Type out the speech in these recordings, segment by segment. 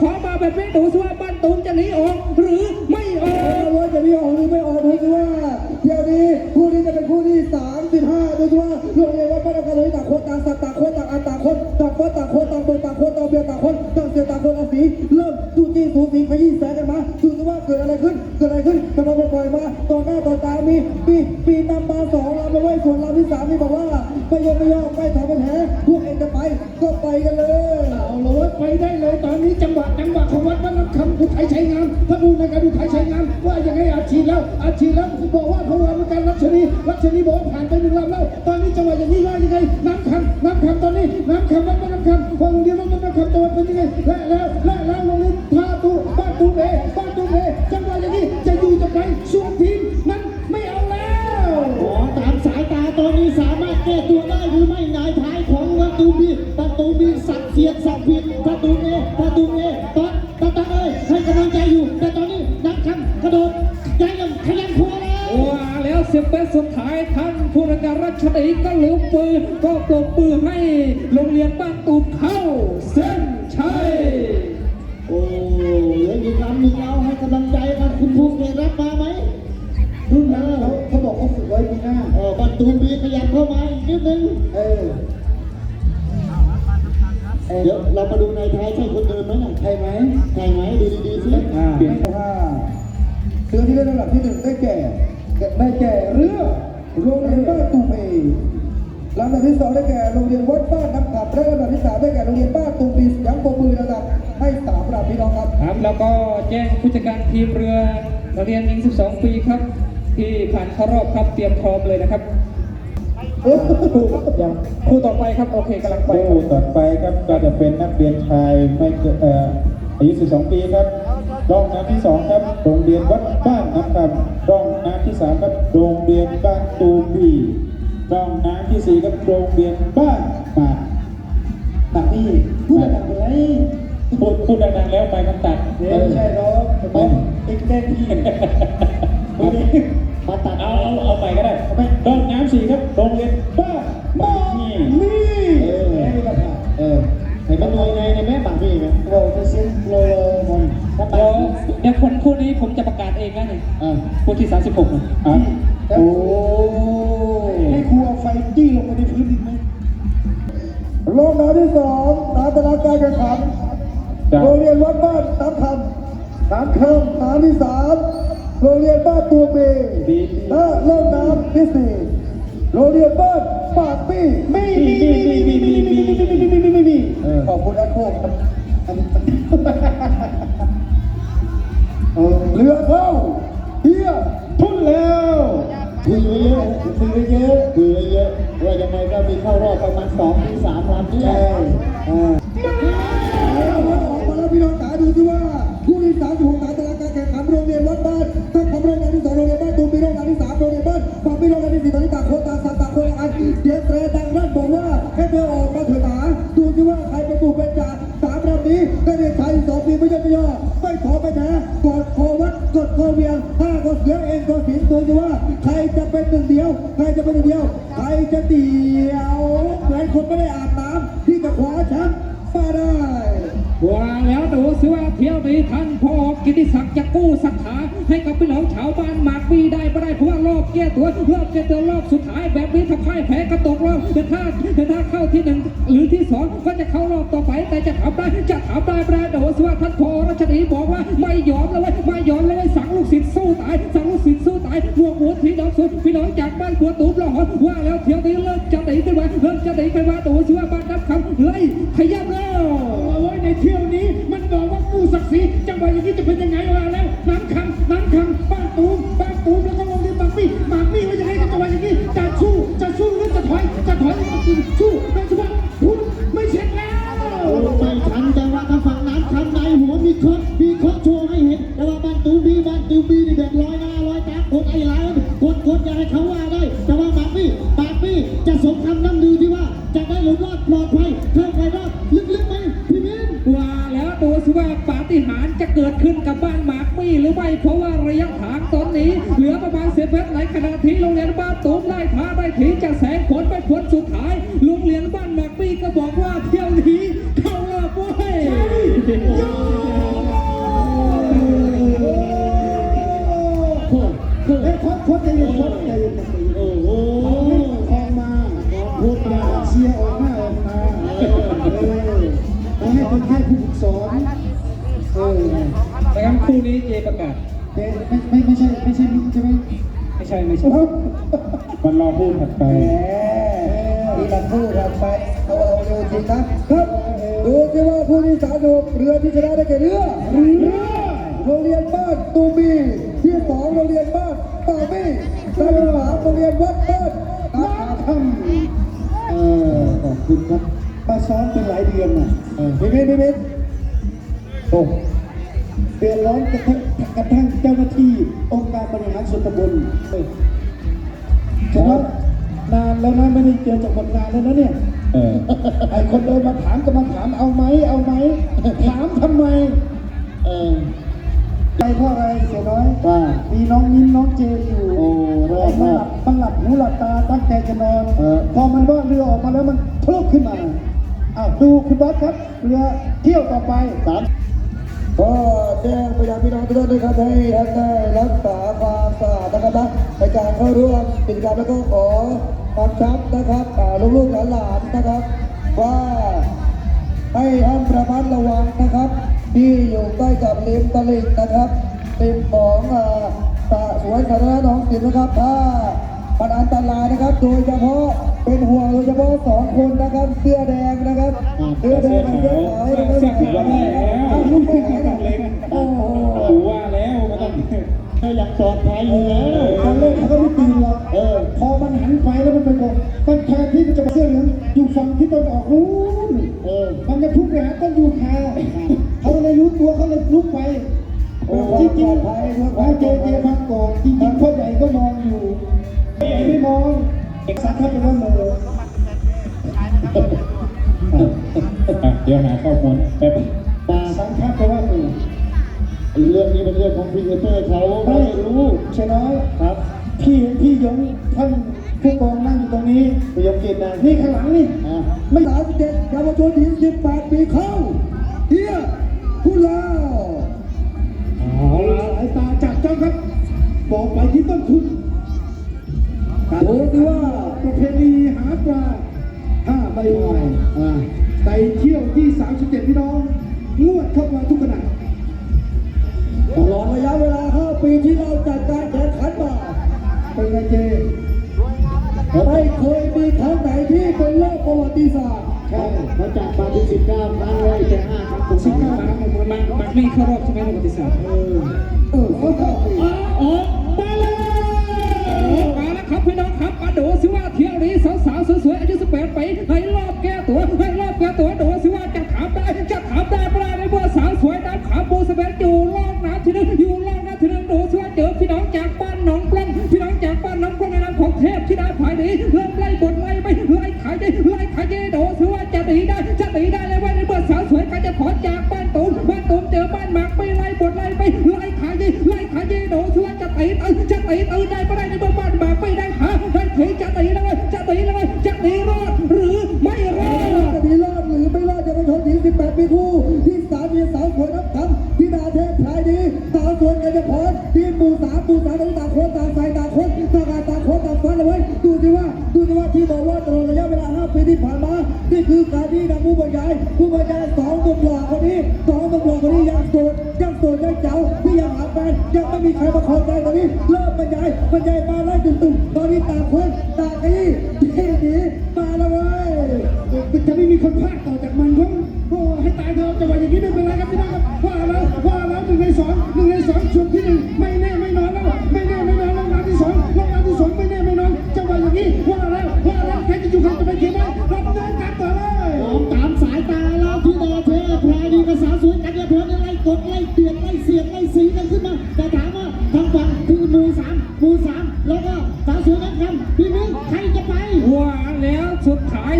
ขอมาแบบนี้ดูสิว่าบ้านตูมจะหนีออกหรือไม่ออกว่าจะมีออกหรือไม่ออกดูสิว่าเที่ยวนี้คู่นี้จะเป็นคู่ที่ 35ดูสิว่าโรงเรียนวัดพระนครเลยต่างคนต่างสัตว์ต่างคนต่างอันต่างคนต่างคนต่างคนต่างคนต่างคนต่างเบียร์ต่างคนต่างเสียต่างคนอาศีเริ่มจูจีสูสีขยี้แสกันมาดูสิว่าเกิดอะไรขึ้นเกิดอะไรขึ้นกำลังปล่อยมาต่อหน้าต่อตามีปีปีนำมาสองลำมาไว้ส่วนลำที่สามนี่บอกว่าไม่ยอมไม่ยอมไม่ถอยไม่แพ้ ก็ไปกันเลยเอาละว้ยไปได้เลย ตอนนี้จังหวะจังหวะของวัดบ้าน้ำคำอุทัยชัยงามถ้าดูในการอุทัยชัยงามว่ายังไงอาชีพแล้วอาชีพแล้วบอกว่าพลังการรัชนีรัชนีบอกว่าผ่านไปหนึ่งลำแล้ว ตอนนี้จังหวะอย่างนี้ว่ายังไงน้ำคำน้ำคำตอนนี้น้ำคำวัดบ้านน้ำคำพอโรงเรียนวัดบ้านน้ำคำตังหวเป็นยังไงและแล้วและแล้วโรงเรียนท่าตูบ้านตูเบบ้านตูเบจังหวะอย่างนี้จะอยู่จะไปส่วนทีมนั้นไม่เอาแล้วตามสายตาตอนนี้สามารถแก้ตัวได้หรือไม่นายท้ายของ ประตูบีประตูบีสักเสียดสักเพียดประตูเอประตูเอตอนตอนตอนเอ้ยให้กำลังใจอยู่ แต่ตอนนี้นักคำกระโดดใจยังขยันครัวแล้วว่าแล้วสิบเป็นสุดท้ายท่านผู้ราชการรัชนีก็ลุกปืนก็ปรบมือให้โรงเรียนบ้านตูมเข้าเส้นชัยโอ้เหลืออีกลำหนึ่งเอาให้กำลังใจกันคุณภูมิเกรับมาไหมรุ่นนั้นเขาเขาบอกเขาฝึกไว้ปีหน้าเออประตูบีขยับเข้ามาอีกนิดนึงเออ เดี๋ยวเรามาดูนายท้ายใช่คนเดิมไหมน่ะใช่ไหมใช่ไหมดูดีๆสิเปลี่ยนผ้าเรือที่ได้ลำดับที่หนึ่งได้แก่ได้แก่เรือโรงเรียนบ้านตูเมลำดับที่สองได้แก่โรงเรียนวัดบ้านน้ำขับและลำดับที่สามได้แก่โรงเรียนบ้านตูปีสย้ำปมมือนะครับให้สามระดับพี่น้องครับครับ แล้วก็แจ้งผู้จัดการทีมเรือนักเรียนหญิง 12 ปีครับ ที่ผ่านเข้ารอบครับเตรียมพร้อมเลยนะครับคู่อ ย่างคู่ต่อไปครับโอเคกำลังไปครัคู่บต่อไปครับก็จะเป็นนักเรียนชายไม่เกินเอ่ออายุ 12 ปีครับรองน้ำที่ 2 ครับโรงเรียนวัดบ้านน้ำคำรองน้ำที่ 3 ครับโรงเรียนบ้านตูบีรองน้ำที่ 4 ครับโรงเรียนบ้านหมากตักนี่พูดดังไปเลยพูดพูดดังๆแล้วไปมันตัดไม่ใช่หรอกต้องติ๊กเต้นที่ สี่ครับโรงเรียนบ้านหมากนี่นี่เออไม่ต้องผ่านเออเห็นมันลอยไงในแม่บังพี่ไหมโปรเฟสชั่นโปรมอนถ้าไปเดี๋ยวเดี๋ยวคนคู่นี้ผมจะประกาศเองนะนี่อ่าคู่ที่36นะอะโอ้ให้ครูเอาไฟจี้ลงไปในพื้นดินไหมโรงน้ำที่สองน้ำตลาดการแข่งขันจ้ะโรงเรียนวัดบ้านน้ำคำน้ำคำน้ำที่สามโรงเรียนบ้านตัวเมย์ดีและเริ่มน้ำที่สี่ โรงเรียนบ้านปากปี้มีมีมีมีมีมีมีมีมีมีมีมีมีขอบคุณแอคโคครับอันนี้เออเรือเข้าเฮียทุ่นแล้วคุยไว้เยอะคุยไว้เยอะคุยไว้เยอะว่ายังไงก็มีเข้ารอบประมาณสองถึงสามลำนี่แหใช่ละ ไม่ได้เรียนชายสองปีไม่ย่อไม่ย่อไม่ขอไม่แพ้กอดคอวัดกดคอเวียงห้าก็เสือเองก็สินดูจะว่า ใครจะเป็นหนึ่งเดียว ใครจะเป็นหนึ่งเดียว ใครจะเดียว เหมือนคนไม่ได้อาบน้ำที่จะคว้าแชมป์มาได้ ว่าแล้วดูสิว่าเที่ยวนี้ท่านพ่อกิติศักดิ์จะกู้ศรัทธาให้กับพี่น้องชาวบ้านหมากวีได้ไม่ได้เพราะว่ารอบแก้ตัวรอบแก้ตัวรอบสุดท้ายแบบนี้ถ้าพ่ายแพ้ก็ตกรอบแต่ถ้าแต่ถ้าเข้าที่หนึ่งหรือที่สองก็จะเข้ารอบต่อไป แต่จะทำได้จะทำได้ไม่ได้ดูสิว่าท่านพ่อรัชนีบอกว่าไม่ยอมเลยไม่ยอมเลยสั่งลูกศิษย์สู้ตายสั่งลูกศิษย์สู้ตายบวกบวชพี่น้องสุดพี่น้องจากบ้านบัวตูมหลอนว่าแล้วเที่ยวนี้เริ่มจะหนีขึ้นมาเริ่มจะหนีขึ้นมาดูสิว่าบ้านนับคำไล่ขยับแล้วเอาไว้ในเที่ยวนี้มันบอกว่ากู้ศักดิ์ศรีจังหวะอย่างนี้จะเป็นยังไงวะแล้วน้ำคำน้ำคำบ้านตูมบ้านตูมแล้วก็โรงเรียนบางปีบางปีว่ายังไงกันจังหวะอย่างนี้จะสู้จะสู้หรือจะถอยจะถอยหรือจะสู้ไม่ใช่ว่าพูดไม่เสร็จแล้วไม่ทันแต่ว่าถ้าฝั่งนั้นทำในหัวมีคดมีคดโชว์ให้เห็นแต่ว่าบ้านตูบีบ้านตูบีนี่แบบร้อยหน้าร้อยตากดไอ้หลายกดกดอย่าให้เขาว่าได้ แต่ว่าบางปีบางปีจะสมคำน้ำลือที่ว่าจะได้หลุดรอดปลอด ฏิหาริย์จะเกิดขึ้นกับบ้านหมากมี่หรือไม่เพราะว่าระยะทางตอนนี้ เหลือประมาณสิบเมตรในขณะที่โรงเรียนบ้านตูมไล่ท้าได้ถีจะแสงผลไปผลสุดท้ายโรงเรียนบ้านหมากมี่ก็บอกว่าเที่ยวนี้เข้ารอบเว้ยโค้โค้เอ้ยโค้โค้ใจเย็นโค้ใจเย็นใจเย็นโอ้โหคองมาพูดมาเชียร์ออกหน้าออกตาเออเออให้เป็นแค่ผู้ฝึกสอนเออแต่งั้ นี้เจประกาศไม่ไม่ไม่ใช่ไม่ใช่ใช่ไหมไม่ใช่ไม่ใช่ มันรอพูดถัดไป แหมมีลำพูดถัดไปเอาเอาเร็วจริงนะครับ ดูสิว่าผู้ที่สามสิบเรือที่ชนะได้แก่เรือเรือ โรงเรียนบ้านตูมีที่สองโรงเรียนบ้านป่ามี่และที่สามโรงเรียนวัดบ้านตาขาถ้ำเออขอบคุณครับมาซ้อมเป็นหลายเดือนน่ะเออพี่มิตรพี่มิตรำบลเออฉะนั้นนานแล้วนะไม่ได้เจอจากผลงานแล้วนะเนี่ยเออไอ้คนเดินมาถามก็มาถามเอาไหมเอาไหมถามทำไมเออใจเพราะอะไรเสียน้อยว่ามีน้องมิ้นน้องเจอยู่โอ้รอดมันหลับมันหลับหูหลับตาตั้งใจจะนอนพอมันว่าเรือออกมาแล้วมันทะลุขึ้นมาอ้าวดูคุณบอสครับเรือเที่ยวต่อไปสาม ก็แจ้งไปยังพี่น้องทุกท่านนะครับให้ท่านได้รักษาความสะอาดนะครับนะในการเข้าร่วมกิจกรรมแล้วก็ขอกำชับนะครับลูกๆหลานๆนะครับ ว่าให้ท่านระมัดระวังนะครับ ที่อยู่ใกล้กับริมตลิ่งนะครับริมของอ่าสระสวนสาธารณะหนองสินนะครับถ้ามันอันตรายนะครับ โดยเฉพาะ เป็นห่วงโดยเฉพาะสองคนนะครับ เสื้อแดงนะครับเสื้อแดงกับเสื้อขาวนะครับเสื้อขาวได้แล้วอ้าวลูกไปไหนล่ะโอ้โหกูว่าแล้วมันต้องก็ยังปลอดภัยอยู่แล้วตอนแรกเขาก็ไม่ตื่นหรอกเออ พอมันหันไปแล้วมันไปบอกมันแทนที่มันจะมาเสื้อเหลืองอยู่ฝั่งที่ตะวันออกนู้นเออ มันจะพุ่งไปหาต้นยูคาเขาเลยรู้ตัวเขาเลยลุกไปจริงจริงๆว่าเจเจฟัง เอกสัตว์เขาเป็นว่าโมอะเดี๋ยวหาข้อมูลแป๊บตาสังคับเพราะว่าเรื่องนี้เป็นเรื่องของพรีเซนเตอร์เขาไม่รู้ใช่น้อยครับ พี่พี่ยงท่านผู้กองนั่งอยู่ตรงนี้พี่ยงกินนะนี่ข้างหลังนี่ไม่สามสิบเจ็ดเยาวชนหญิงสิบแปดปีเข้าเฮียคุณลาวเอาละสายตาจับจ้องครับ บอกไปที่ต้นทุน การดูสิว่าประเพณีหาปลาห้าใบวายอ่าไต่เที่ยวที่ 37 พี่น้องงวดเข้ามาทุกขณะตลอดระยะเวลา 5 ปีที่เราจัดการแข่งขันมาเป็นไงเจไม่เคยมีครั้งไหนที่เป็นโลกประวัติศาสตร์ใช่เขาจัดมาถึง19ครั้งเลยแต่5ครั้งถึง19ครั้งในหมดมันมันมีเข้ารอบใช่ไหมในประวัติศาสตร์เออเออ ครับพี่น้องครับมาดูสิว่าเที่ยวนี้สาวๆสวยๆอายุ18ปีในรอบแก ชนหญิง18ปีคู่ที่สามมีสาวสวยนับคำที่ดาเทพชายดีสาวสวยกันจะพรทีมหมู่สามหมู่สามต่างคนต่างใส่ต่างคนต่างกาต่างคนต่างฟันเอาไว้ดูสิว่าดูสิว่าที่บอกว่าตลอดระยะเวลา5ปีที่ผ่านมานี่คือการที่นำผู้บรรยายผู้บรรยายสองหนุ่มหล่อคนนี้สองหนุ่มหล่อคนนี้ยังโสดยังโสดยังเจ้าที่ยังหาแฟนยังไม่มีใครมาขอใจตอนนี้เริ่มบรรยายบรรยายมาไล่ตุ่มๆตอนนี้ต่างคนต่างกันที่ที่หนีมาแล้วเว้ยจะไม่มีคนพากต่อจาก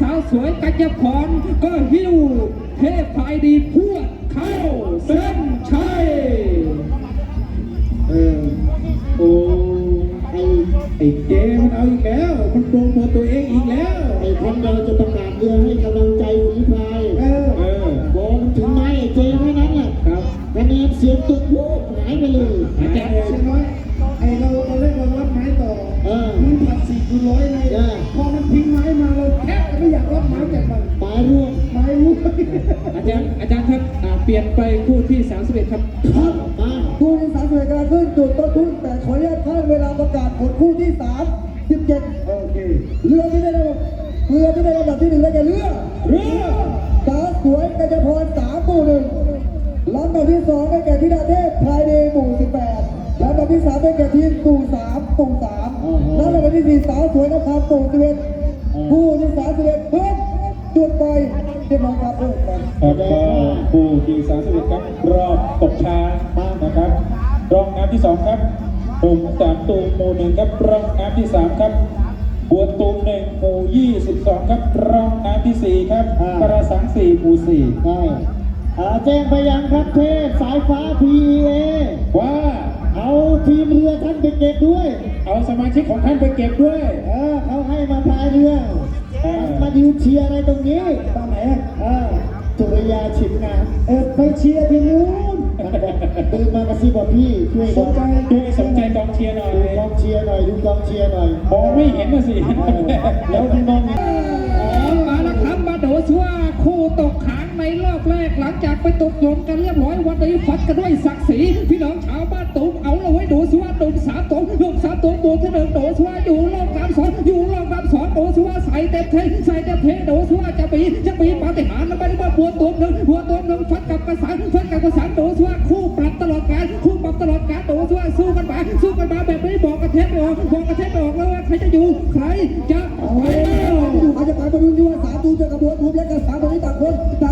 สาวสวยกัญญพรก็หิ้วเทพไฟดีพวดเข้าเส้นชัยเออโอไอไอเจมันเอาอีกแล้ว มันโปรโมตตัวเองอีกแล้วไอคพันเราจะประกาศเรื่อให้กำลังใจฝีพาย เออเออบอกถึงไหมไอเจมแค่นั้นแหละครับคะแนนเสียงตกวูบหายไปเลยอาจารย์น้อยไอ้เรา เราเล่นเรารับไม้ต่อเออมันผัดสี่คูณร้อยเลยเออพอมันทิ้งไม้มาเราแทบจะไม่อยากรับไม้จากมันปลายร่วงไม้รู้อาจารย์อาจารย์ครับอ่าเปลี่ยนไปคู่ที่ 31 ครับครับมาคู่ที่สามสิบเอ็ดกำลังขึ้นจุดต้นทุนแต่ขออนุญาตข้ามเวลาประกาศผลคู่ที่สามสิบเจ็ดโอเคเรือที่ได้ลำเรือที่ได้ลำดับที่หนึ่งได้แก่เรือเรือสาสวยกัญจพรสามหมู่หนึ่งลำดับที่สองได้แก่ธิดาเทพภายในหมู่สิบแปด ลำดับที่สามได้แก่ทีมหมู่สามหมู่สามลำดับที่สี่สาวสวยนะครับหมู่สิบเอ็ดคู่ที่สามสิบเอ็ดเพิ่มจุดไปเรียบร้อยครับเพิ่มกันครับก็คู่ที่31ครับรอบตกช้างนะครับรองน้ำที่สองครับหนุ่มสามตูมหมู่หนึ่งครับรองน้ำที่สามครับบัวตูมหนึ่งหมู่ยี่สิบสองครับรองน้ำที่สี่ครับกระสังสี่หมู่สี่ใช่อ่าแจ้งไปยังครับเทพสายฟ้าพีเอว่า เอาทีมเรือท่านไปเก็บด้วย เอาสมาชิกของท่านไปเก็บด้วย เออเขาให้มาพายเรือเออมาดิวเชียร์อะไรตรงนี้ตอนไหนอะเออจุรยาฉิมงามเออไปเชียร์ที่นู้นมันบอกตื่นมากระซิบบอกพี่ช่วยสบอนกใจด้วยสนใจกองเชียร์หน่อยดูกองเชียร์หน่อยดูกองเชียร์หน่อยมองไม่เห็นนะสิแล้วพี่น้อง อ๋อมาแล้วครับมาดูสิว่าคู่ตกค้างในรอบ แรกหลังจากไปตกลงกันเรียบร้อยวันนี้ฟัดกันด้วยศักดิ์ศรีพี่น้องชาวบ้านตุ้มเอาละไว้ดูสิว่าดุมสามตุ้มดุมสามตุ้มบวกที่หนึ่งดูสิว่าอยู่รอบน้ำสองอยู่รอบน้ำสองดูสิว่าใส่เต็มเทใส่เต็มเทดูสิว่าจะปีจะปีปาฏิหาริย์แล้วไม่ได้ว่าบัวตุ้มหนึ่งบัวตุ้มหนึ่งฟัดกับกระสันฟัดกับกระสันดูสิว่าคู่ปรับตลอดการคู่ปรับตลอดการดูสิว่าสู้กันมาสู้กันมาแบบนี้บอกกระเทศออกบอกกระเทศออกแล้วว่าใครจะอยู่ใครจะอาไปอยู่อาจจะไปมาดูที่ว่าสามตูจะกระบวนทุบและกันสามตอนนี้ต่างคนต่าง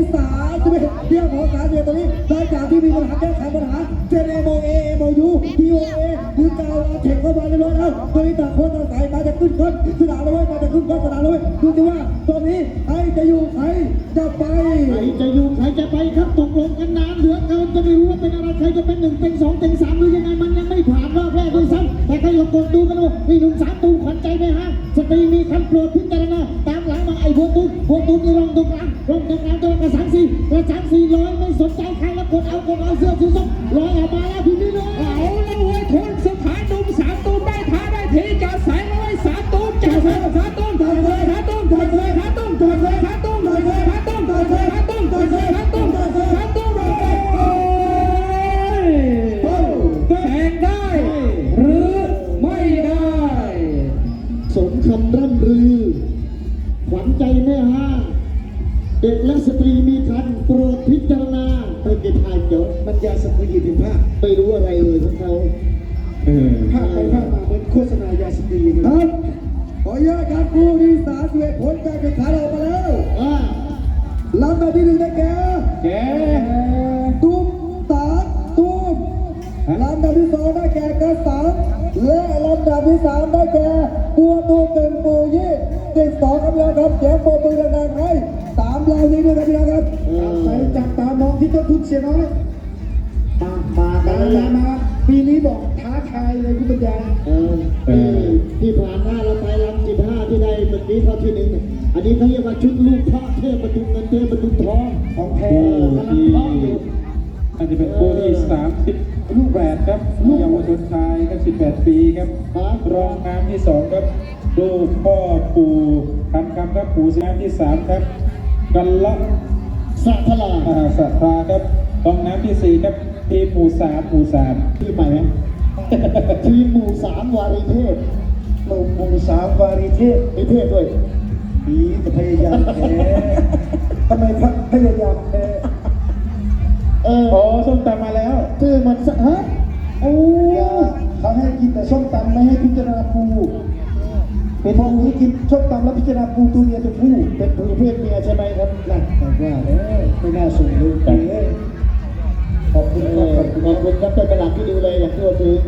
ที่สามจะเป็นเที่ยวของสามเดียตอนนี้หลังจากที่มีปัญหาแก้ไขปัญหาเจเอโมเอเอโมยูทีโอเอหรือการเอาเทคเข้ามาเรียบร้อยแล้วตอนนี้ต่างคนต่างใส่มาจะขึ้นคนสนามเลยมาจะขึ้นคนสนามเลยดูที่ว่าตอนนี้ใครจะอยู่ใครจะไปใครจะอยู่ใครจะไปครับตกลงกันนานเหลือเกินจะไม่รู้ว่าเป็นอะไรใครจะเป็นหนึ่งเป็นสองเป็นสามหรือยังไงมันยังไม่ผ่านรอบแรกด้วยซ้ำแต่ใครลองกดดูกันดูนี่หนุ่มสามตูขวัญใจไห้างสตรีมีคันโปรดพิจารณาตามหลังมาไอ้บัวตุ้มบัวตุ้มนี่รองตรงกลางรองตรงกลาง ตัวกระสังสี่กระสังสี่ร้อยไม่สนใจใครแล้วกดเอากดเอาเสื้อสีส้มำดับที่หนึ่งได้แก่แกตุ้มตาตุ้มลำดับที่สองได้แก่กระสังและลำดับที่สามได้แก่บัวตูมหนึ่งปูยี่สิบสองครับพี่น้องครับเสียงโปรมือดังๆให้สามรายนี้ด้วยครับพี่น้องครับใส่จับตามองที่ต้นทุนเสียน้อยมามามากันแล้วมาปีนี้บอกท้าทายเลยคุณปัญญาเออที่ที่ผ่านหน้าเราไปลำสิบห้าที่ได้เมื่อกี้เท่าที่หนึ่ง อันนี้เขาเรียกว่าชุดลูกพระเทพประทุมเงินเทพประทุมทองของแท้คู่กำลังที่ท้องอยู่อาจจะเป็นคู่ที่30ลูกแปดครับเยาวชนชายครับ18ปีครับรองน้ำที่สองครับลูกพ่อปู่คำคำครับปู่น้ำที่สามครับกันละสัทลาอาสัทราครับรองน้ำที่สี่ครับทีมหมู่สามหมู่สามที่ใหม่ไหมทีมหมู่สามวาริเทพหมู่หมู่สามวาริเทพมีเทพด้วย ปีจะพยายามแพ้ทำไมพักพยายามแพ้เออโอ้ส้มตำมาแล้วชื่อมันสะฮะโอ้อย่าเขาให้กินแต่ส้มตำไม่ให้พิจารณาปูเป็นพวกนี้กินส้มตำแล้วพิจารณาปูตัวเมียตัวผู้เป็นผู้เพศเมียใช่ไหมครับนั่นแต่ว่าเอ้ยไม่น่าส่งลูกไปเลยขอบคุณเอครับอขอบคุณขอบคุณครับเป็นประหลัดที่ดูแลอย่างทั่วถึง